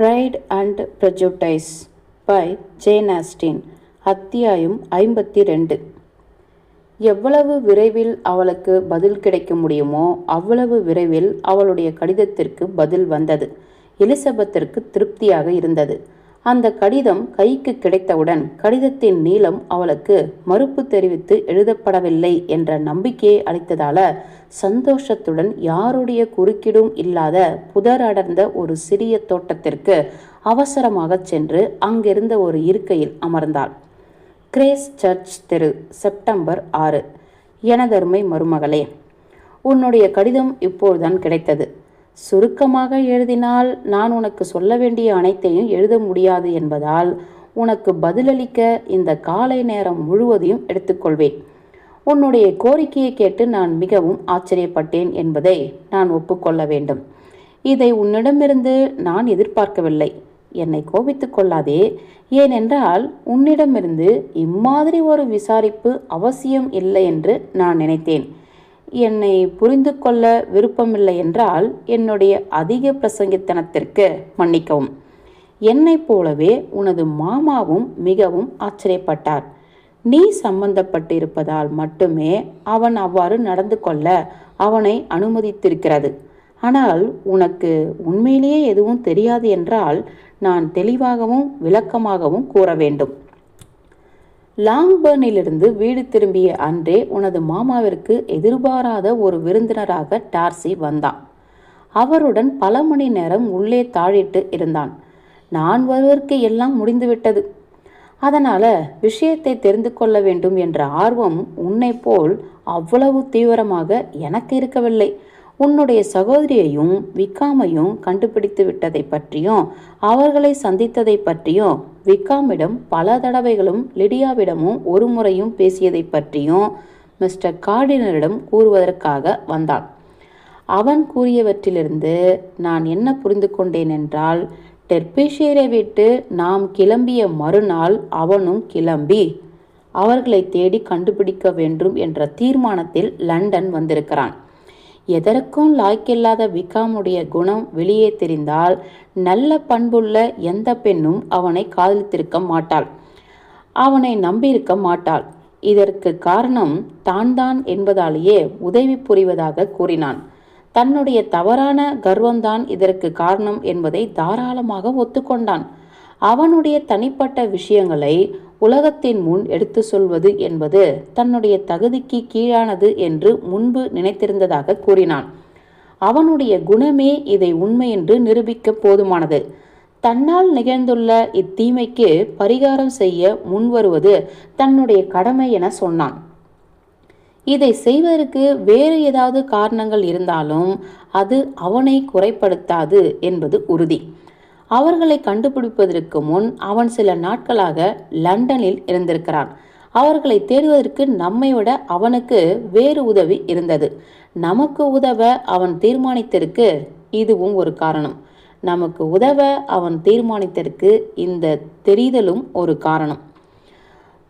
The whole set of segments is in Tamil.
Pride and Prejudice by Jane Austen அத்தியாயம் ஐம்பத்தி ரெண்டு எவ்வளவு விரைவில் அவளுக்கு பதில் கிடைக்க முடியுமோ அவ்வளவு விரைவில் அவளுடைய கடிதத்திற்கு பதில் வந்தது. எலிசபெத்திற்கு திருப்தியாக இருந்தது. அந்த கடிதம் கைக்கு கிடைத்தவுடன் கடிதத்தின் நீளம் அவளுக்கு மறுப்பு தெரிவித்து எழுதப்படவில்லை என்ற நம்பிக்கையை அளித்ததால சந்தோஷத்துடன் யாருடைய குறுக்கிடும் இல்லாத புதர் அடர்ந்த ஒரு சிறிய தோட்டத்திற்கு அவசரமாக சென்று அங்கிருந்த ஒரு இருக்கையில் அமர்ந்தாள். கிரேஸ் சர்ச் தெரு செப்டம்பர் ஆறு. எனதருமை மருமகளே உன்னுடைய கடிதம் இப்போதுதான் கிடைத்தது. சுருக்கமாக எழுதினால் நான் உனக்கு சொல்ல வேண்டிய அனைத்தையும் எழுத முடியாது என்பதால் உனக்கு பதிலளிக்க இந்த காலை நேரம் முழுவதையும் எடுத்துக்கொள்வேன். உன்னுடைய கோரிக்கையை கேட்டு நான் மிகவும் ஆச்சரியப்பட்டேன் என்பதை நான் ஒப்புக்கொள்ள வேண்டும். இதை உன்னிடமிருந்து நான் எதிர்பார்க்கவில்லை. என்னை கோபித்துக் கொள்ளாதே. ஏனென்றால் உன்னிடமிருந்து இம்மாதிரி ஒரு விசாரிப்பு அவசியம் இல்லை என்று நான் நினைத்தேன். என்னை புரிந்து கொள்ள விருப்பமில்லை என்றால் என்னுடைய அதிக பிரசங்கித்தனத்திற்கு மன்னிக்கவும். என்னைப் போலவே உனது மாமாவும் மிகவும் ஆச்சரியப்பட்டார். நீ சம்பந்தப்பட்டிருப்பதால் மட்டுமே அவன் அவ்வாறு நடந்து கொள்ள அவனை அனுமதித்திருக்கிறது. ஆனால் உனக்கு உண்மையிலேயே எதுவும் தெரியாது என்றால் நான் தெளிவாகவும் விளக்கமாகவும் கூற வேண்டும். லாங்பர்னிலிருந்து வீடு திரும்பிய அன்றே உனது மாமாவிற்கு எதிர்பாராத ஒரு விருந்தினராக டார்சி வந்தான். அவருடன் பல மணி நேரம் உள்ளே தாழிட்டு இருந்தான். நான் வருவதற்கு எல்லாம் முடிந்துவிட்டது. அதனால விஷயத்தை தெரிந்து கொள்ள வேண்டும் என்ற ஆர்வம் உன்னை போல் அவ்வளவு தீவிரமாக எனக்கு இருக்கவில்லை. உன்னுடைய சகோதரியையும் விக்காமையும் கண்டுபிடித்து விட்டதை பற்றியும் அவர்களை சந்தித்ததை பற்றியும் விக்காமிடம் பல தடவைகளும் லிடியாவிடமும் ஒரு முறையும் பேசியதை பற்றியும் மிஸ்டர் கார்டினரிடம் கூறுவதற்காக வந்தான். அவன் கூறியவற்றிலிருந்து நான் என்ன புரிந்து கொண்டேன் என்றால் டெர்பிஷேரை விட்டு நாம் கிளம்பிய மறுநாள் அவனும் கிளம்பி அவர்களை தேடி கண்டுபிடிக்க வேண்டும் என்ற தீர்மானத்தில் லண்டன் வந்திருக்கிறான். எதற்கும் லாய்க்கில்லாத விகாமுடைய குணம் வெளியே தெரிந்தால் நல்ல பண்புள்ள எந்த பெண்ணும் அவனை காதலித்திருக்க மாட்டாள். அவனை நம்பியிருக்க மாட்டாள். இதற்கு காரணம் தான் தான் என்பதாலேயே உதவி புரிவதாக கூறினான். தன்னுடைய தவறான கர்வம்தான் இதற்கு காரணம் என்பதை தாராளமாக ஒத்துக்கொண்டான். அவனுடைய தனிப்பட்ட விஷயங்களை உலகத்தின் முன் எடுத்து சொல்வது என்பது தன்னுடைய தகுதிக்கு கீழானது என்று முன்பு நினைத்திருந்ததாக கூறினான். அவனுடைய குணமே இதை உண்மை என்று நிரூபிக்க போதுமானது. தன்னால் நிகழ்ந்துள்ள இத்தீமைக்கு பரிகாரம் செய்ய முன்வருவது தன்னுடைய கடமை என சொன்னான். இதை செய்வதற்கு வேறு ஏதாவது காரணங்கள் இருந்தாலும் அது அவனை குறைப்படுத்தாது என்பது உறுதி. அவர்களை கண்டுபிடிப்பதற்கு முன் அவன் சில நாட்களாக லண்டனில் இருந்திருக்கிறான். அவர்களை தேடுவதற்கு நம்மை விட அவனுக்கு வேறு உதவி இருந்தது. நமக்கு உதவ அவன் தீர்மானித்திருக்கு இதுவும் ஒரு காரணம். நமக்கு உதவ அவன் தீர்மானித்ததற்கு இந்த தெரிதலும் ஒரு காரணம்.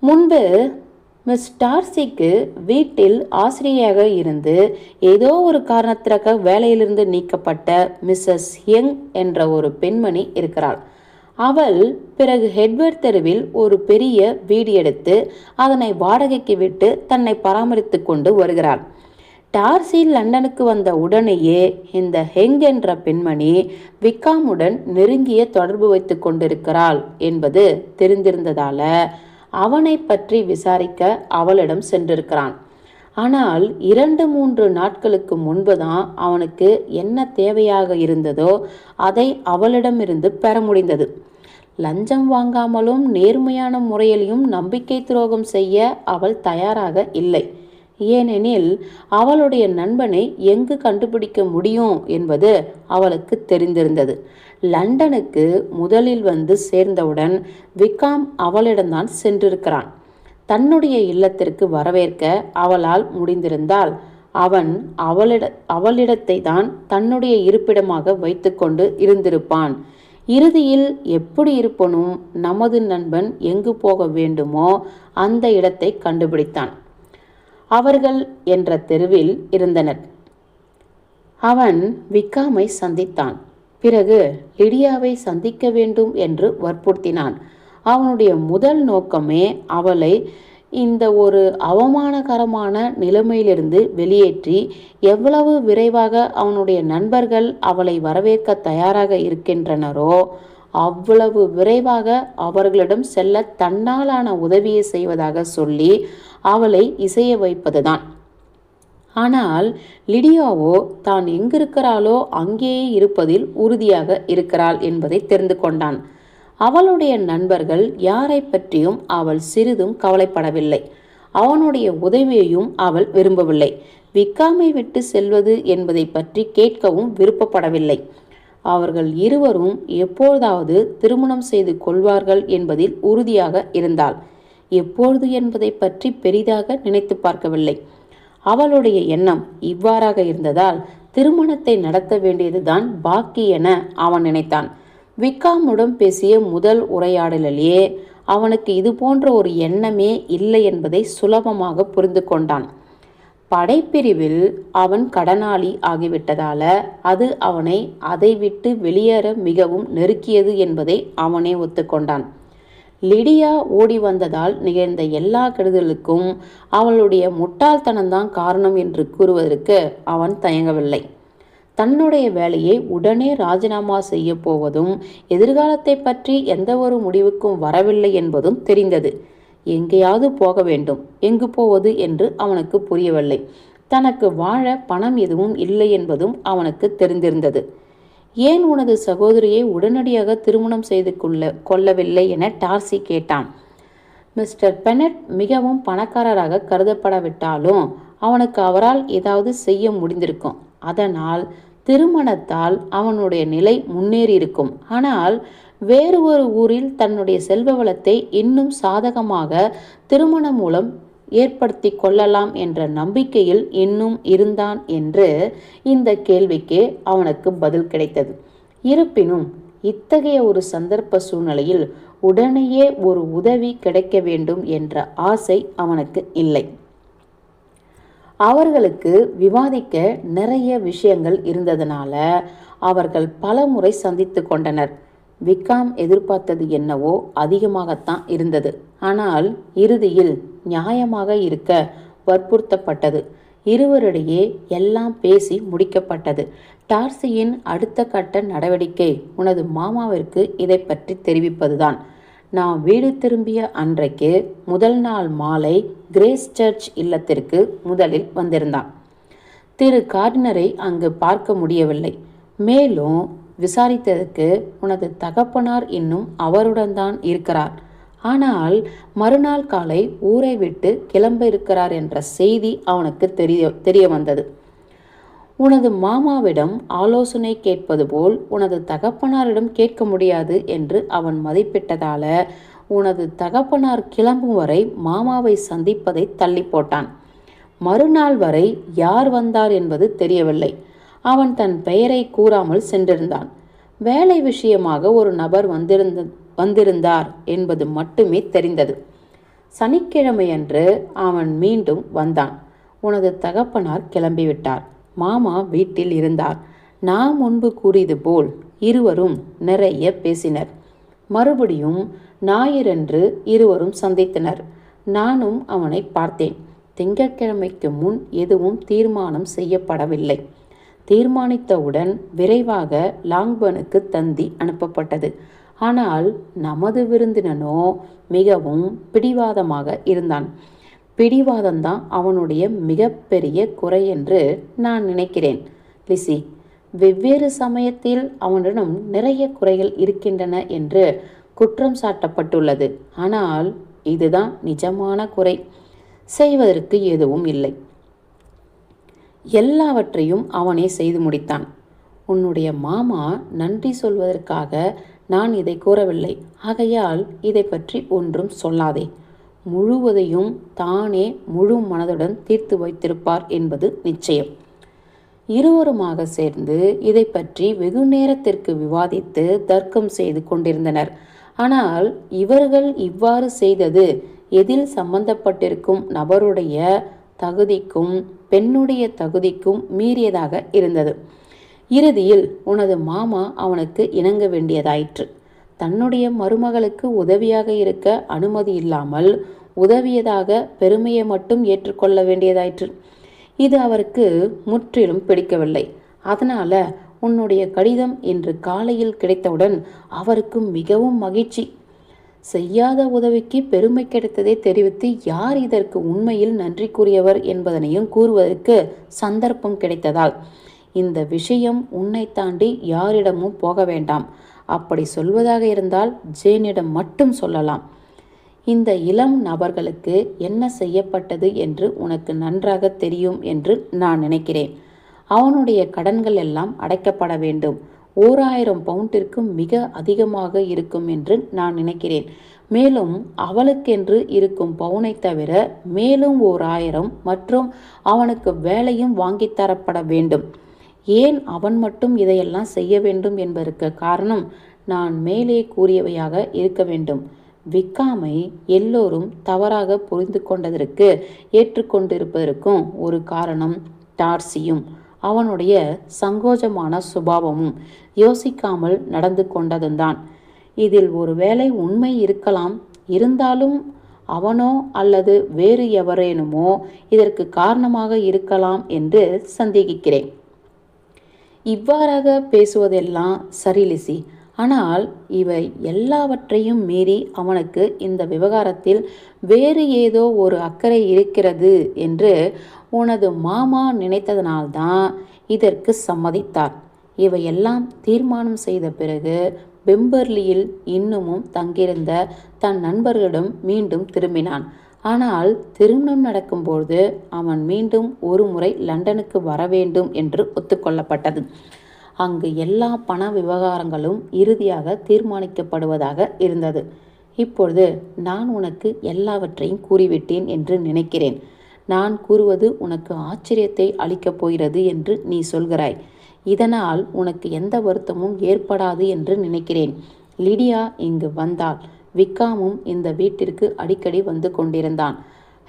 முன்பு மிஸ் டார்சிக்கு வீட்டில் ஆசிரியராக இருந்து ஏதோ ஒரு காரணத்திற்காக வேலையிலிருந்து நீக்கப்பட்ட மிஸ்ஸஸ் யங் என்ற ஒரு பெண்மணி இருக்கிறாள். அவள் பிறகு ஹெட்வர்ட் தெருவில் ஒரு பெரிய வீடு எடுத்து அதனை வாடகைக்கு விட்டு தன்னை பராமரித்து கொண்டு வருகிறாள். டார்சி லண்டனுக்கு வந்த உடனேயே இந்த ஹெங் என்ற பெண்மணி விக்காமுடன் நெருங்கிய தொடர்பு வைத்து கொண்டிருக்கிறாள் என்பது தெரிந்திருந்ததால அவனை பற்றி விசாரிக்க அவளிடம் சென்றிருக்கிறான். ஆனால் இரண்டு மூன்று நாட்களுக்கு முன்புதான் அவனுக்கு என்ன தேவையாக இருந்ததோ அதை அவளிடமிருந்து பெற முடிந்தது. லஞ்சம் வாங்காமலும் நேர்மையான முறையிலையும் நம்பிக்கை துரோகம் செய்ய அவள் தயாராக இல்லை. ஏனெனில் அவளுடைய நண்பனை எங்கு கண்டுபிடிக்க முடியும் என்பது அவளுக்கு தெரிந்திருந்தது. லண்டனுக்கு முதலில் வந்து சேர்ந்தவுடன் விக்காம் அவளிடம்தான் சென்றிருக்கிறான். தன்னுடைய இல்லத்திற்கு வரவேற்க அவளால் முடிந்திருந்தால் அவன் அவளிட அவளிடத்தை தான் தன்னுடைய இருப்பிடமாக வைத்துக்கொண்டு இருந்திருப்பான். இறுதியில் எப்படி இருப்பனும் நமது நண்பன் எங்கு போக வேண்டுமோ அந்த இடத்தை கண்டுபிடித்தான். அவர்கள் என்ற தெருவில் இருந்தனர். அவன் விக்காமை சந்தித்தான். பிறகு லிடியாவை சந்திக்க வேண்டும் என்று வற்புறுத்தினான். அவனுடைய முதல் நோக்கமே அவளை இந்த ஒரு அவமானகரமான நிலைமையிலிருந்து வெளியேற்றி எவ்வளவு விரைவாக அவனுடைய நண்பர்கள் அவளை வரவேற்க தயாராக இருக்கின்றனரோ அவ்வளவு விரைவாக அவர்களிடம் செல்ல தன்னாலான உதவியை செய்வதாக சொல்லி அவளை இசைய வைப்பதுதான். ஆனால் லிடியாவோ தான் எங்கிருக்கிறாளோ அங்கேயே இருப்பதில் உறுதியாக இருக்கிறாள் என்பதை தெரிந்து கொண்டான். அவளுடைய நண்பர்கள் யாரை பற்றியும் அவள் சிறிதும் கவலைப்படவில்லை. அவனுடைய உதவியையும் அவள் விரும்பவில்லை. விக்காமை விட்டு செல்வது என்பதை பற்றி கேட்கவும் விருப்பப்படவில்லை. அவர்கள் இருவரும் எப்பொழுதாவது திருமணம் செய்து கொள்வார்கள் என்பதில் உறுதியாக இருந்தாள். எப்பொழுது என்பதை பற்றி பெரிதாக நினைத்து பார்க்கவில்லை. அவளுடைய எண்ணம் இவ்வாறாக இருந்ததால் திருமணத்தை நடத்த வேண்டியதுதான் பாக்கி என அவன் நினைத்தான். விக்காமுடன் பேசிய முதல் உரையாடலிலேயே அவனுக்கு இது போன்ற ஒரு எண்ணமே இல்லை என்பதை சுலபமாக புரிந்து கொண்டான். படைப்பிரிவில் அவன் கடனாளி ஆகிவிட்டதால அது அவனை அதை விட்டு வெளியேற மிகவும் நெருக்கியது என்பதை அவனே ஒத்துக்கொண்டான். லிடியா ஓடி வந்ததால் நிகழ்ந்த எல்லா கெடுதலுக்கும் அவளுடைய முட்டாள்தனம்தான் காரணம் என்று கூறுவதற்கு அவன் தயங்கவில்லை. தன்னுடைய வேலையை உடனே ராஜினாமா செய்ய போவதும் எதிர்காலத்தை பற்றி எந்த ஒரு முடிவுக்கும் வரவில்லை என்பதும் தெரிந்தது. எங்கேயாவது போக வேண்டும் எங்கு போவது என்று அவனுக்கு புரியவில்லை. தனக்கு வாழ பணம் எதுவும் இல்லை என்பதும் அவனுக்கு தெரிந்திருந்தது. ஏன் உனது சகோதரியை உடனடியாக திருமணம் செய்து கொள்ள கொள்ளவில்லை என டார்சி கேட்டான். மிஸ்டர் பெனட் மிகவும் பணக்காரராக கருதப்படவிட்டாலும் அவனுக்கு அவரால் ஏதாவது செய்ய முடிந்திருக்கும். அதனால் திருமணத்தால் அவனுடைய நிலை முன்னேறி இருக்கும் ஆனால் வேறு ஒரு ஊரில் தன்னுடைய செல்வ வளத்தை இன்னும் சாதகமாக திருமணம் மூலம் ஏற்படுத்தி கொள்ளலாம் என்ற நம்பிக்கையில் இன்னும் இருந்தான் என்று இந்த கேள்விக்கு அவனுக்கு பதில் கிடைத்தது. இருப்பினும் இத்தகைய ஒரு சந்தர்ப்ப சூழ்நிலையில் உடனேயே ஒரு உதவி கிடைக்க வேண்டும் என்ற ஆசை அவனுக்கு இல்லை. அவர்களுக்கு விவாதிக்க நிறைய விஷயங்கள் இருந்ததனால அவர்கள் பல முறை சந்தித்து கொண்டனர். விக்காம் எதிர்பார்த்தது என்னவோ அதிகமாகத்தான் இருந்தது. ஆனால் இறுதியில் நியாயமாக இருக்க வற்புறுத்தப்பட்டது. இருவரிடையே எல்லாம் பேசி முடிக்கப்பட்டது. டார்சியின் அடுத்த கட்ட நடவடிக்கை உனது மாமாவிற்கு இதை பற்றி தெரிவிப்பதுதான். நான் வீடு திரும்பிய அன்றைக்கு முதல் நாள் மாலை கிரேஸ் சர்ச் இல்லத்திற்கு முதலில் வந்திருந்தான். திரு கார்டினரை அங்கு பார்க்க முடியவில்லை. மேலும் விசாரித்ததற்கு உனது தகப்பனார் இன்னும் அவருடன் தான் இருக்கிறார். ஆனால் மறுநாள் காலை ஊரை விட்டு கிளம்ப இருக்கிறார் என்ற செய்தி அவனுக்கு தெரிய தெரிய வந்தது. உனது மாமாவிடம் ஆலோசனை கேட்பது போல் உனது தகப்பனாரிடம் கேட்க முடியாது என்று அவன் மதிப்பிட்டதால உனது தகப்பனார் கிளம்பும் வரை மாமாவை சந்திப்பதை தள்ளி போட்டான். மறுநாள் வரை யார் வந்தார் என்பது தெரியவில்லை. அவன் தன் பெயரை கூறாமல் சென்றிருந்தான். வேலை விஷயமாக ஒரு நபர் வந்திருந்த வந்திருந்தார் என்பது மட்டுமே தெரிந்தது. சனிக்கிழமையன்று அவன் மீண்டும் வந்தான். உனது தகப்பனார் கிளம்பிவிட்டார். மாமா வீட்டில் இருந்தார். நான் முன்பு கூறியது போல் இருவரும் நிறைய பேசினர். மறுபடியும் ஞாயிறன்று இருவரும் சந்தித்தனர். நானும் அவனை பார்த்தேன். திங்கட்கிழமைக்கு முன் எதுவும் தீர்மானம் செய்யப்படவில்லை. தீர்மானித்தவுடன் விரைவாக லாங்பனுக்கு தந்தி அனுப்பப்பட்டது. ஆனால் நமது விருந்தினனோ மிகவும் பிடிவாதமாக இருந்தான். பிடிவாதம்தான் அவனுடைய மிகப்பெரிய குறை என்று நான் நினைக்கிறேன். லிசி வெவ்வேறு சமயத்தில் அவனிடம் நிறைய குறைகள் இருக்கின்றன என்று குற்றம் சாட்டப்பட்டுள்ளது. ஆனால் இதுதான் நிஜமான குறை. செய்வதற்கு எதுவும் இல்லை. எல்லாவற்றையும் அவனே செய்து முடித்தான். உன்னுடைய மாமா நன்றி சொல்வதற்காக நான் இதை கூறவில்லை. ஆகையால் இதை பற்றி ஒன்றும் சொல்லாதே. முழுவதையும் தானே முழு மனதுடன் தீர்த்து வைத்திருப்பார் என்பது நிச்சயம். இருவருமாக சேர்ந்து இதை பற்றி வெகு நேரத்திற்கு விவாதித்து தர்க்கம் செய்து கொண்டிருந்தனர். ஆனால் இவர்கள் இவ்வாறு செய்தது எதில் சம்பந்தப்பட்டிருக்கும் நபருடைய தகுதிக்கும் பெண்ணுடைய தகுதிக்கும் மீறியதாக இருந்தது. இறுதியில் உனது மாமா அவனுக்கு இணங்க வேண்டியதாயிற்று. தன்னுடைய மருமகளுக்கு உதவியாக இருக்க அனுமதி இல்லாமல் உதவியதாக பெருமையை மட்டும் ஏற்றுக்கொள்ள வேண்டியதாயிற்று. இது அவருக்கு முற்றிலும் பிடிக்கவில்லை. அதனால உன்னுடைய கடிதம் இன்று காலையில் கிடைத்தவுடன் அவருக்கு மிகவும் மகிழ்ச்சி. செய்யாத உதவிக்கு பெருமை கிடைத்ததை தெரிவித்து யார் இதற்கு உண்மையில் நன்றி கூறியவர் என்பதனையும் கூறுவதற்கு சந்தர்ப்பம் கிடைத்ததால் இந்த விஷயம் உன்னை தாண்டி யாரிடமும் போக வேண்டாம். அப்படி சொல்வதாக இருந்தால் ஜேனிடம் மட்டும் சொல்லலாம். இந்த இளம் நபர்களுக்கு என்ன செய்யப்பட்டது என்று உனக்கு நன்றாக தெரியும் என்று நான் நினைக்கிறேன். அவனுடைய கடன்கள் எல்லாம் அடைக்கப்பட வேண்டும். ஓர் ஆயிரம் மிக அதிகமாக இருக்கும் என்று நான் நினைக்கிறேன். மேலும் அவளுக்கென்று இருக்கும் பவுனை தவிர மேலும் ஓர் ஆயிரம் மற்றும் அவனுக்கு வேலையும் வாங்கித் தரப்பட வேண்டும். ஏன் அவன் மட்டும் இதையெல்லாம் செய்ய வேண்டும் என்பதற்கு காரணம் நான் மேலே கூறியவையாக இருக்க வேண்டும். விக்காமை எல்லோரும் தவறாக புரிந்து கொண்டதற்கு ஏற்றுக்கொண்டிருப்பதற்கும் ஒரு காரணம் டார்சியும். அவனுடைய சங்கோஜமான சுபாவமும் யோசிக்காமல் நடந்து கொண்டதும்தான் இதில் ஒருவேளை உண்மை இருக்கலாம். இருந்தாலும் அவனோ அல்லது வேறு எவரேனுமோ இதற்கு காரணமாக இருக்கலாம் என்று சந்தேகிக்கிறேன். இவ்வாறாக பேசுவதெல்லாம் சரி லிசி. ஆனால் இவை எல்லாவற்றையும் மீறி அவனுக்கு இந்த விவகாரத்தில் வேறு ஏதோ ஒரு அக்கறை இருக்கிறது என்று உனது மாமா நினைத்ததனால்தான் இதற்கு சம்மதித்தார். இவையெல்லாம் தீர்மானம் செய்த பிறகு பெம்பர்லியில் இன்னமும் தங்கியிருந்த தன் நண்பர்களிடம் மீண்டும் திரும்பினான். ஆனால் திருமணம் நடக்கும்போது அவன் மீண்டும் ஒரு முறை லண்டனுக்கு வர வேண்டும் என்று ஒத்துக்கொள்ளப்பட்டது. அங்கு எல்லா பண விவகாரங்களும் இறுதியாக தீர்மானிக்கப்படுவதாக இருந்தது. இப்பொழுது நான் உனக்கு எல்லாவற்றையும் கூறிவிட்டேன் என்று நினைக்கிறேன். நான் கூறுவது உனக்கு ஆச்சரியத்தை அளிக்கப் போகிறது என்று நீ சொல்கிறாய். இதனால் உனக்கு எந்த வருத்தமும் ஏற்படாது என்று நினைக்கிறேன். லிடியா இங்கு வந்தாள். விக்காமும் இந்த வீட்டிற்கு அடிக்கடி வந்து கொண்டிருந்தான்.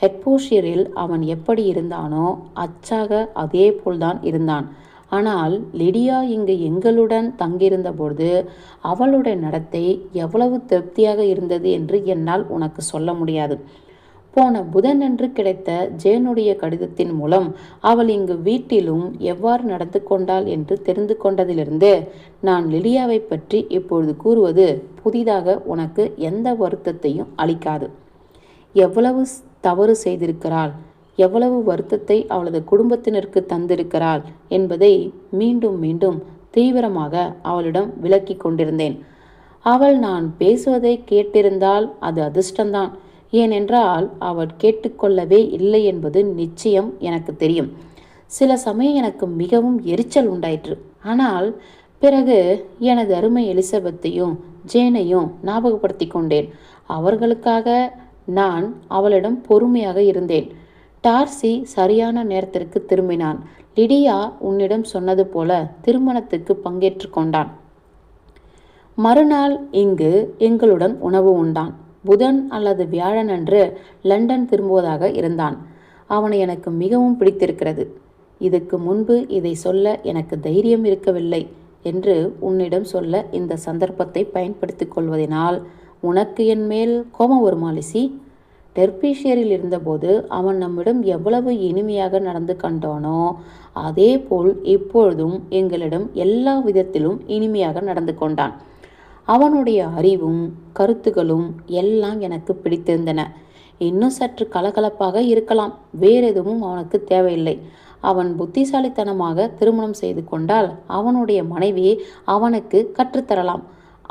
ஹெட்போஷியரில் அவன் எப்படி இருந்தானோ அச்சாக அதே போல்தான் இருந்தான். ஆனால் லிடியா இங்கு எங்களுடன் தங்கியிருந்தபோது அவளுடைய நடத்தை எவ்வளவு திருப்தியாக இருந்தது என்று என்னால் உனக்கு சொல்ல முடியாது. போன புதனன்று கிடைத்த ஜேனுடைய கடிதத்தின் மூலம் அவள் இங்கு வீட்டிலும் எவ்வாறு நடந்து கொண்டாள் என்று தெரிந்து கொண்டதிலிருந்து நான் லிலியாவை பற்றி இப்பொழுது கூறுவது புதிதாக உனக்கு எந்த வருத்தத்தையும் அளிக்காது. எவ்வளவு தவறு செய்திருக்கிறாள் எவ்வளவு வருத்தத்தை அவளது குடும்பத்தினருக்கு தந்திருக்கிறாள் என்பதை மீண்டும் மீண்டும் தீவிரமாக அவளிடம் விளக்கி கொண்டிருந்தேன். அவள் நான் பேசுவதை கேட்டிருந்தால் அது அதிர்ஷ்டந்தான். ஏனென்றால் அவள் கேட்டுக்கொள்ளவே இல்லை என்பது நிச்சயம் எனக்கு தெரியும். சில சமயம் எனக்கு மிகவும் எரிச்சல் உண்டாயிற்று. ஆனால் பிறகு எனது அருமை எலிசபெத்தையும் ஜேனையும் ஞாபகப்படுத்தி கொண்டேன். அவர்களுக்காக நான் அவளிடம் பொறுமையாக இருந்தேன். டார்சி சரியான நேரத்திற்கு திரும்பினான். லிடியா உன்னிடம் சொன்னது போல திருமணத்துக்கு பங்கேற்று கொண்டான். மறுநாள் இங்கு எங்களுடன் உணவு உண்டான். புதன் அல்லது வியாழன் அன்று லண்டன் திரும்புவதாக இருந்தான். அவனை எனக்கு மிகவும் பிடித்திருக்கிறது. இதுக்கு முன்பு இதை சொல்ல எனக்கு தைரியம் இருக்கவில்லை என்று உன்னிடம் சொல்ல இந்த சந்தர்ப்பத்தை பயன்படுத்திக் கொள்வதனால் உனக்கு என் மேல் கோபம் வருமா லிசி? டெர்பீஷியரில் இருந்தபோது அவன் நம்மிடம் எவ்வளவு இனிமையாக நடந்து கண்டானோ அதே போல் இப்பொழுதும் எங்களிடம் எல்லா விதத்திலும் இனிமையாக நடந்து கொண்டான். அவனுடைய அறிவும் கருத்துகளும் எல்லாம் எனக்கு பிடித்திருந்தன. இன்னும் சற்று கலகலப்பாக இருக்கலாம். வேற எதுவும் அவனுக்கு தேவையில்லை. அவன் புத்திசாலித்தனமாக திருமணம் செய்து கொண்டால் அவனுடைய மனைவி அவனுக்கு கற்றுத்தரலாம்.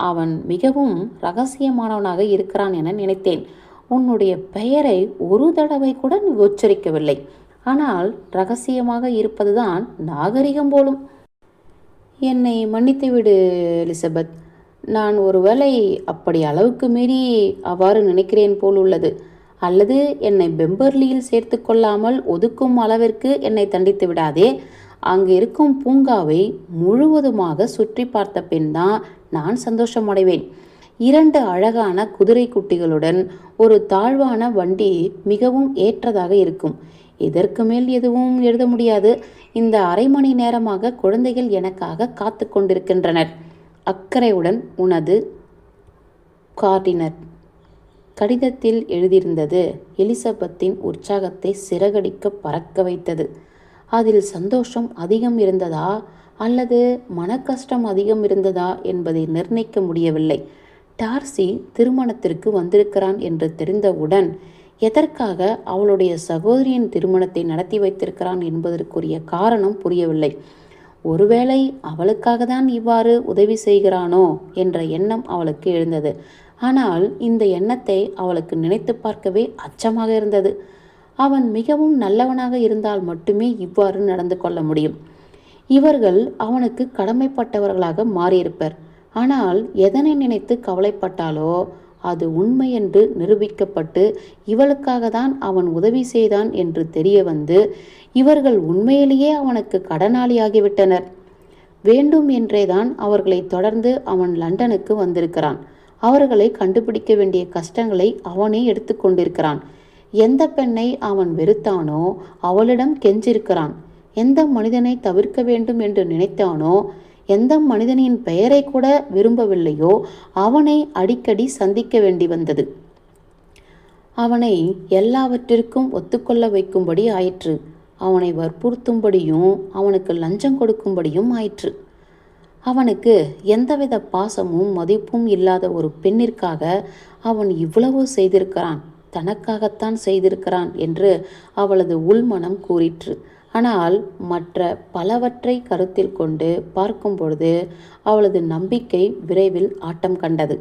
அவன் மிகவும் ரகசியமானவனாக இருக்கிறான் என நினைத்தேன். உன்னுடைய பெயரை ஒரு தடவை கூட நீ உச்சரிக்கவில்லை. ஆனால் ரகசியமாக இருப்பதுதான் நாகரிகம் போலும். என்னை மன்னித்து விடு எலிசபெத். நான் ஒருவேளை அப்படி அளவுக்கு மீறி அவ்வாறு நினைக்கிறேன் போல் உள்ளது. அல்லது என்னை பெம்பர்லியில் சேர்த்து கொள்ளாமல் ஒதுக்கும் அளவிற்கு என்னை தண்டித்து விடாதே. அங்கு இருக்கும் பூங்காவை முழுவதுமாக சுற்றி பார்த்த பின் தான் நான் சந்தோஷமடைவேன். இரண்டு அழகான குதிரை குட்டிகளுடன் ஒரு தாழ்வான வண்டி மிகவும் ஏற்றதாக இருக்கும். இதற்கு மேல் எதுவும் எழுத முடியாது. இந்த அரை மணி நேரமாக குழந்தைகள் எனக்காக காத்து கொண்டிருக்கின்றனர். அக்கறையுடன் உனது கார்டினர் கடிதத்தில் எழுதியிருந்தது எலிசபெத்தின் உற்சாகத்தை சிறகடிக்க பறக்க வைத்தது. அதில் சந்தோஷம் அதிகம் இருந்ததா அல்லது மனக்கஷ்டம் அதிகம் இருந்ததா என்பதை நிர்ணயிக்க முடியவில்லை. டார்சி திருமணத்திற்கு வந்திருக்கிறான் என்று தெரிந்தவுடன் எதற்காக அவளுடைய சகோதரியின் திருமணத்தை நடத்தி வைத்திருக்கிறான் என்பதற்குரிய காரணம் புரியவில்லை. ஒருவேளை அவளுக்காக தான் இவ்வாறு உதவி செய்கிறானோ என்ற எண்ணம் அவளுக்கு எழுந்தது. ஆனால் இந்த எண்ணத்தை அவளுக்கு நினைத்து பார்க்கவே அச்சமாக இருந்தது. அவன் மிகவும் நல்லவனாக இருந்தால் மட்டுமே இவ்வாறு நடந்து கொள்ள முடியும். இவர்கள் அவனுக்கு கடமைப்பட்டவர்களாக மாறியிருப்பர். ஆனால் எதனை நினைத்து கவலைப்பட்டாலோ அது உண்மை என்று நிரூபிக்கப்பட்டு இவளுக்காக தான் அவன் உதவி செய்தான் என்று தெரிய வந்து இவர்கள் உண்மையிலேயே அவனுக்கு கடனாளியாகிவிட்டனர். வேண்டும் என்றேதான் அவர்களை தொடர்ந்து அவன் லண்டனுக்கு வந்திருக்கிறான். அவர்களை கண்டுபிடிக்க வேண்டிய கஷ்டங்களை அவனே எடுத்துக்கொண்டிருக்கிறான் எந்த பெண்ணை அவன் வெறுத்தானோ அவளிடம் கெஞ்சிருக்கிறான். எந்த மனிதனை தவிர்க்க வேண்டும் என்று நினைத்தானோ எந்த மனிதனின் பெயரை கூட விரும்பவில்லையோ அவனை அடிக்கடி சந்திக்க வேண்டி வந்தது. அவனை எல்லாவற்றிற்கும் ஒத்துக்கொள்ள வைக்கும்படி ஆயிற்று. அவனை வற்புறுத்தும்படியும் அவனுக்கு லஞ்சம் கொடுக்கும்படியும் ஆயிற்று. அவனுக்கு எந்தவித பாசமும் மதிப்பும் இல்லாத ஒரு பெண்ணிற்காக அவன் இவ்வளவு செய்திருக்கிறான். தனக்காகத்தான் செய்திருக்கிறான் என்று அவளது உள்மனம் கூறிற்று. ஆனால் மற்ற பலவற்றை கருத்தில் கொண்டு பார்க்கும்பொழுது அவளது நம்பிக்கை விரைவில் ஆட்டம் கண்டது.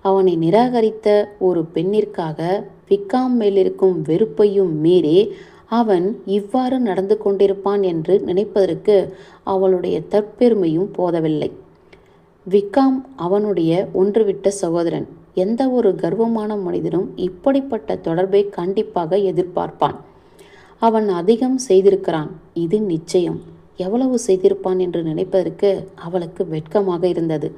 அவனை நிராகரித்த ஒரு பெண்ணிற்காக விக்காம் மேலிருக்கும் வெறுப்பையும் மீறி அவன் இவ்வாறு நடந்து கொண்டிருப்பான் என்று நினைப்பதற்கு அவளுடைய தற்பெருமையும் போதவில்லை. விக்காம் அவனுடைய ஒன்றுவிட்ட சகோதரன். எந்த ஒரு கர்வமான மனிதனும் இப்படிப்பட்ட தொடர்பை கண்டிப்பாக எதிர்பார்ப்பான். அவன் அதிகம் செய்திருக்கிறான். இது நிச்சயம். எவ்வளவு செய்திருப்பான் என்று நினைப்பதற்கு அவளுக்கு வெட்கமாக இருந்தது.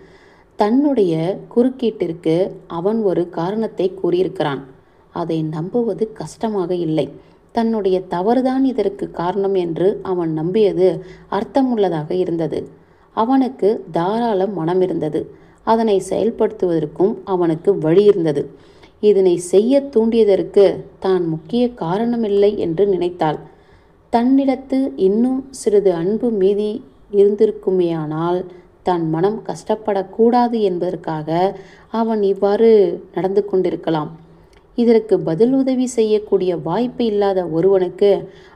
தன்னுடைய குறுக்கீட்டிற்கு அவன் ஒரு காரணத்தை கூறியிருக்கிறான். அதை நம்புவது கஷ்டமாக இல்லை. தன்னுடைய தவறுதான் இதற்கு காரணம் என்று அவன் நம்பியது அர்த்தமுள்ளதாக இருந்தது. அவனுக்கு தாராள மனம் இருந்தது அதனை செயல்படுத்துவதற்கும் அவனுக்கு வழி இருந்தது. இதனை செய்ய தூண்டியதற்கு தான் முக்கிய காரணமில்லை என்று நினைத்தாள். தன்னிடத்து இன்னும் சிறிது அன்பு மீதி இருந்திருக்குமேயானால் தன் மனம் கஷ்டப்படக்கூடாது என்பதற்காக அவன் இவ்வாறு நடந்து கொண்டிருக்கலாம். இதற்கு பதில் உதவி செய்யக்கூடிய வாய்ப்பு இல்லாத ஒருவனுக்கு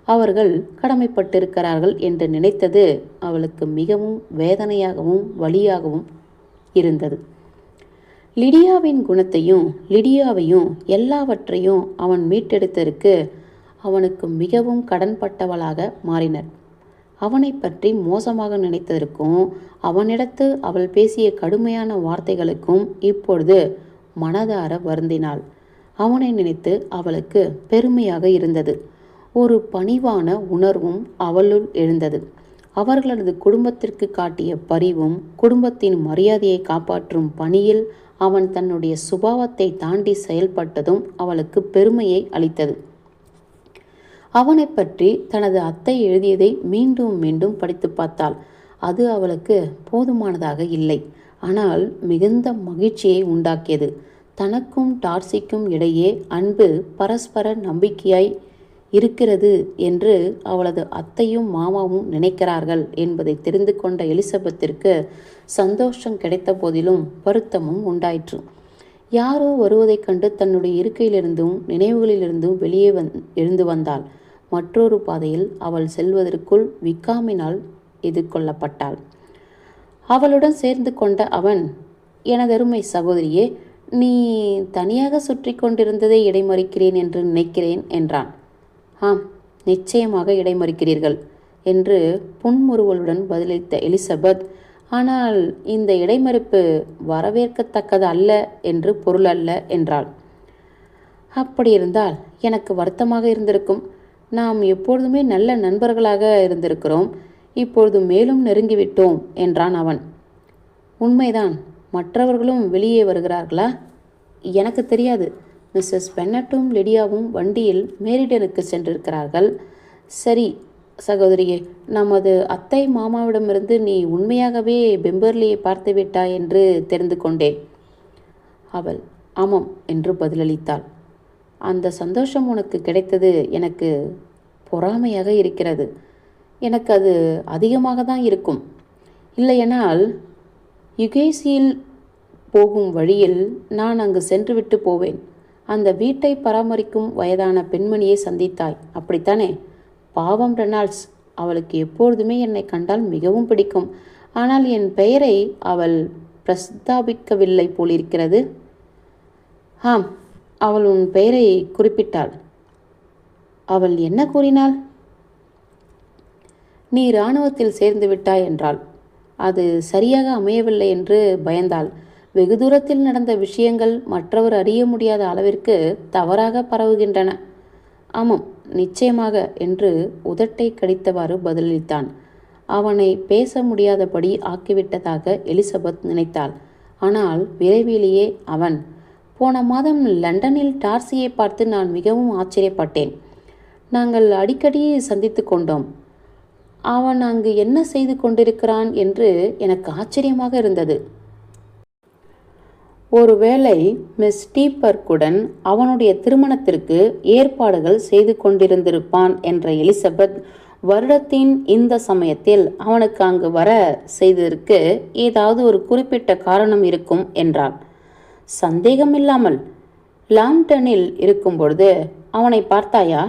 அவர்கள் கடமைப்பட்டிருக்கிறார்கள் என்று நினைத்தது அவளுக்கு மிகவும் வேதனையாகவும் வழியாகவும் இருந்தது. லிடியாவின் குணத்தையும் லிடியாவையும் எல்லாவற்றையும் அவன் மீட்டெடுத்ததற்கு அவனுக்கு மிகவும் கடன்பட்டவளாக மாறினர். அவனை பற்றி மோசமாக நினைத்ததற்கும் அவனிடத்து அவள் பேசிய கடுமையான வார்த்தைகளுக்கும் இப்பொழுது மனதார வருந்தினாள். அவனை நினைத்து அவளுக்கு பெருமையாக இருந்தது. ஒரு பணிவான உணர்வும் அவளுள் எழுந்தது. அவர்களது குடும்பத்திற்கு காட்டிய பரிவும் குடும்பத்தின் மரியாதையை காப்பாற்றும் பணியில் அவன் தன்னுடைய சுபாவத்தை தாண்டி செயல்பட்டதும் அவளுக்கு பெருமையை அளித்தது. அவனை பற்றி தனது அத்தை எழுதியதை மீண்டும் மீண்டும் படித்து பார்த்தாள். அது அவளுக்கு போதுமானதாக இல்லை. ஆனால் மிகுந்த மகிழ்ச்சியை உண்டாக்கியது. தனக்கும் டார்சிக்கும் இடையே அன்பு பரஸ்பர நம்பிக்கையாய் இருக்கிறது என்று அவளது அத்தையும் மாமாவும் நினைக்கிறார்கள் என்பதை தெரிந்து கொண்ட எலிசபெத்திற்கு சந்தோஷம் கிடைத்த போதிலும் வருத்தமும் உண்டாயிற்று. யாரோ வருவதைக் கண்டு தன்னுடைய இருக்கையிலிருந்தும் நினைவுகளிலிருந்தும் வெளியே வந் எழுந்து வந்தாள். மற்றொரு பாதையில் அவள் செல்வதற்குள் விக்காமினால் எதிர்கொள்ளப்பட்டாள். அவளுடன் சேர்ந்து கொண்ட அவன் எனதருமை சகோதரியே நீ தனியாக சுற்றி கொண்டிருந்ததை இடைமறிக்கிறேன் என்று நினைக்கிறேன் என்றான். ஆம் நிச்சயமாக இடைமறிக்கிறீர்கள் என்று புன்முறுவலுடன் பதிலளித்த எலிசபெத் ஆனால் இந்த இடைமறிப்பு வரவேற்கத்தக்கது அல்ல என்று பொருள் அல்ல என்றாள். அப்படி இருந்தால் எனக்கு வருத்தமாக இருந்திருக்கும். நாம் எப்பொழுதுமே நல்ல நண்பர்களாக இருந்திருக்கிறோம். இப்பொழுது மேலும் நெருங்கிவிட்டோம் என்றான் அவன். உண்மைதான். மற்றவர்களும் வெளியே வருகிறார்களா? எனக்கு தெரியாது. மிஸ்ஸஸ் பென்னட்டும் லிடியாவும் வண்டியில் மேரிடனுக்கு சென்றிருக்கிறார்கள். சரி சகோதரியே நமது அத்தை மாமாவிடமிருந்து நீ உண்மையாகவே பெம்பர்லியை பார்த்து விட்டா என்று தெரிந்து கொண்டேன். அவள் ஆமாம் என்று பதிலளித்தாள். அந்த சந்தோஷம் உனக்கு கிடைத்தது எனக்கு பொறாமையாக இருக்கிறது. எனக்கு அது அதிகமாக தான் இருக்கும். இல்லையெனால் யுகேசியில் போகும் வழியில் நான் அங்கு சென்றுவிட்டு போவேன். அந்த வீட்டை பராமரிக்கும் வயதான பெண்மணியை சந்தித்தாய். அப்படித்தானே? பாவம் ரெனால்ட்ஸ். அவளுக்கு எப்பொழுதுமே என்னை கண்டால் மிகவும் பிடிக்கும். ஆனால் என் பெயரை அவள் பிரஸ்தாபிக்கவில்லை போலிருக்கிறது. ஆம் அவள் உன் பெயரை குறிப்பிட்டாள். அவள் என்ன கூறினாள்? நீ இராணுவத்தில் சேர்ந்து விட்டாய் என்றாள். அது சரியாக அமையவில்லை என்று பயந்தாள். வெகு தூரத்தில் நடந்த விஷயங்கள் மற்றவர் அறிய முடியாத அளவிற்கு தவறாக பரவுகின்றன. ஆமாம் நிச்சயமாக என்று உதட்டை கடித்தவாறு பதிலளித்தான். அவனை பேச முடியாதபடி ஆக்கிவிட்டதாக எலிசபெத் நினைத்தாள். ஆனால் விரைவிலேயே அவன் போன மாதம் லண்டனில் டார்சியை பார்த்து நான் மிகவும் ஆச்சரியப்பட்டேன். நாங்கள் அடிக்கடி சந்தித்து கொண்டோம். அவன் அங்கு என்ன செய்து கொண்டிருக்கிறான்? என்று எனக்கு ஆச்சரியமாக இருந்தது. ஒருவேளை மிஸ் டீப்பர்க்குடன் அவனுடைய திருமணத்திற்கு ஏற்பாடுகள் செய்து கொண்டிருந்திருப்பான் என்ற எலிசபெத் வருடத்தின் இந்த சமயத்தில் அவனுக்கு அங்கு வர செய்ததற்கு ஏதாவது ஒரு குறிப்பிட்ட காரணம் இருக்கும் என்றான் சந்தேகமில்லாமல் லாம்டனில் இருக்கும் பொழுது அவனை பார்த்தாயா?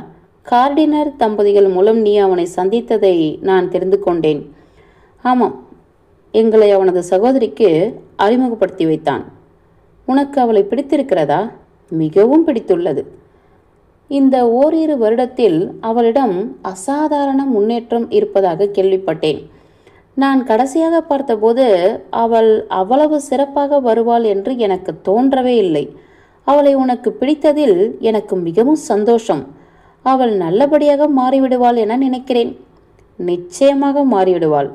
கார்டினர் தம்பதிகள் மூலம் நீ அவனை சந்தித்ததை நான் தெரிந்து கொண்டேன். ஆமாம் எங்களை அவனது சகோதரிக்கு அறிமுகப்படுத்தி வைத்தான். உனக்கு அவளை பிடித்திருக்கிறதா? மிகவும் பிடித்துள்ளது. இந்த ஓரிரு வருடத்தில் அவளிடம் அசாதாரண முன்னேற்றம் இருப்பதாக கேள்விப்பட்டேன். நான் கடைசியாக பார்த்தபோது அவள் அவ்வளவு சிறப்பாக வருவாள் என்று எனக்கு தோன்றவே இல்லை. அவளை உனக்கு பிடித்ததில் எனக்கு மிகவும் சந்தோஷம். அவள் நல்லபடியாக மாறிவிடுவாள் என நினைக்கிறேன். நிச்சயமாக மாறிவிடுவாள்.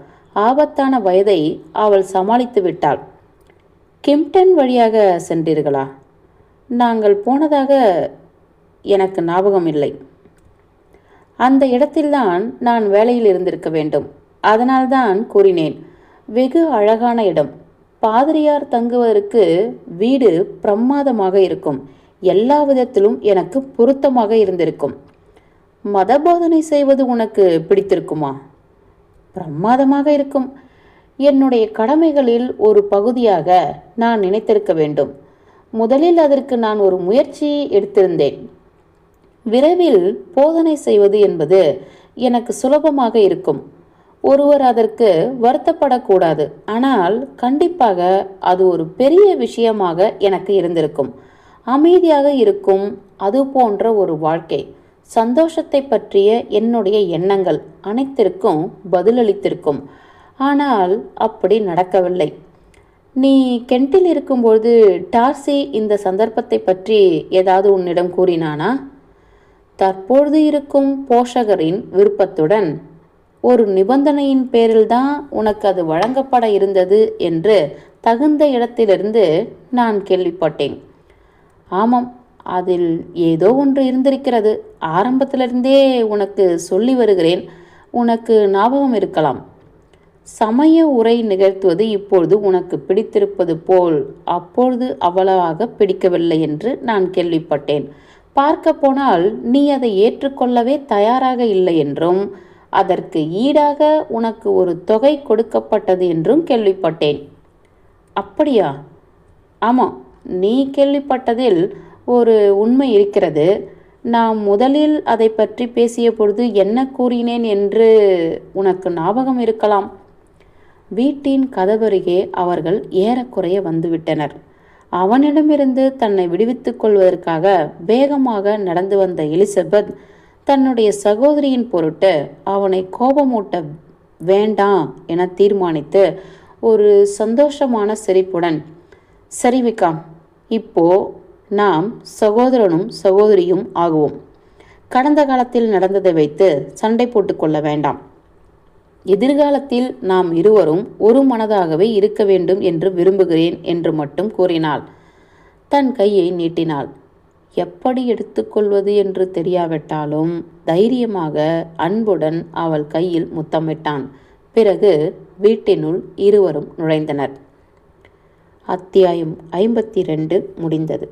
ஆபத்தான வயதை அவள் சமாளித்து விட்டாள். கிம்டன் வழியாக சென்றீர்களா? நாங்கள் போனதாக எனக்கு ஞாபகம் இல்லை அந்த இடத்தில்தான் நான் வேலையில் இருந்திருக்க வேண்டும். அதனால்தான் கூறினேன் வெகு அழகான இடம். பாதிரியார் தங்குவதற்கு வீடு பிரமாதமாக இருக்கும். எல்லா விதத்திலும் எனக்கு பொருத்தமாக இருந்திருக்கும். மத போதனை செய்வது உனக்கு பிடித்திருக்குமா? பிரமாதமாக இருக்கும். என்னுடைய கடமைகளில் ஒரு பகுதியாக நான் நினைத்திருக்க வேண்டும். முதலில் அதற்கு நான் ஒரு முயற்சி எடுத்திருந்தேன். விரைவில் போதனை செய்வது என்பது எனக்கு சுலபமாக இருக்கும். ஒருவர் அதற்கு வருத்தப்படக்கூடாது. ஆனால் கண்டிப்பாக அது ஒரு பெரிய விஷயமாக எனக்கு இருந்திருக்கும். அமைதியாக இருக்கும் அது போன்ற ஒரு வாழ்க்கை. சந்தோஷத்தை பற்றிய என்னுடைய எண்ணங்கள் அனைத்திற்கும் பதிலளித்திருக்கும். ஆனால் அப்படி நடக்கவில்லை. நீ கென்ட்டில் இருக்கும்பொழுது டார்சி இந்த சந்தர்ப்பத்தை பற்றி ஏதாவது உன்னிடம் கூறினானா? தற்பொழுது இருக்கும் போஷகரின் விருப்பத்துடன். ஒரு நிபந்தனையின் பேரில்தான் உனக்கு அது வழங்கப்பட இருந்தது என்று தகுந்த இடத்திலிருந்து நான் கேள்விப்பட்டேன். ஆமாம் அதில் ஏதோ ஒன்று இருந்திருக்கிறது. ஆரம்பத்திலிருந்தே உனக்கு சொல்லி வருகிறேன். உனக்கு ஞாபகம் இருக்கலாம். சமய உரை நிகழ்த்துவது இப்பொழுது உனக்கு பிடித்திருப்பது போல். அப்பொழுது அவ்வளவாக பிடிக்கவில்லை என்று நான் கேள்விப்பட்டேன். பார்க்க போனால் நீ அதை ஏற்றுக்கொள்ளவே தயாராக இல்லை என்றும் அதற்கு ஈடாக உனக்கு ஒரு தொகை கொடுக்கப்பட்டது என்றும் கேள்விப்பட்டேன். அப்படியா? ஆமாம் நீ கேள்விப்பட்டதில் ஒரு உண்மை இருக்கிறது. நாம் முதலில் அதை பற்றி பேசிய பொழுது என்ன கூறினேன் என்று உனக்கு ஞாபகம் இருக்கலாம். வீட்டின் கதவருகே அவர்கள் ஏறக்குறைய வந்துவிட்டனர். அவனிடமிருந்து தன்னை விடுவித்துக் கொள்வதற்காக வேகமாக நடந்து வந்த எலிசபெத் தன்னுடைய சகோதரியின் பொருட்டு அவனை கோபமூட்ட வேண்டாம் என தீர்மானித்து ஒரு சந்தோஷமான சிரிப்புடன் சரி விகாம் இப்போ நாம் சகோதரனும் சகோதரியும் ஆகுவோம். கடந்த காலத்தில் நடந்ததை வைத்து சண்டை போட்டுக்கொள்ள வேண்டாம். எதிர்காலத்தில் நாம் இருவரும் ஒரு மனதாகவே இருக்க வேண்டும் என்று விரும்புகிறேன் என்று மட்டும் கூறினாள். தன் கையை நீட்டினாள். எப்படி எடுத்துக்கொள்வது என்று தெரியாவிட்டாலும் தைரியமாக அன்புடன் அவள் கையில் முத்தமிட்டான். பிறகு வீட்டினுள் இருவரும் நுழைந்தனர். அத்தியாயம் ஐம்பத்தி ரெண்டு முடிந்தது.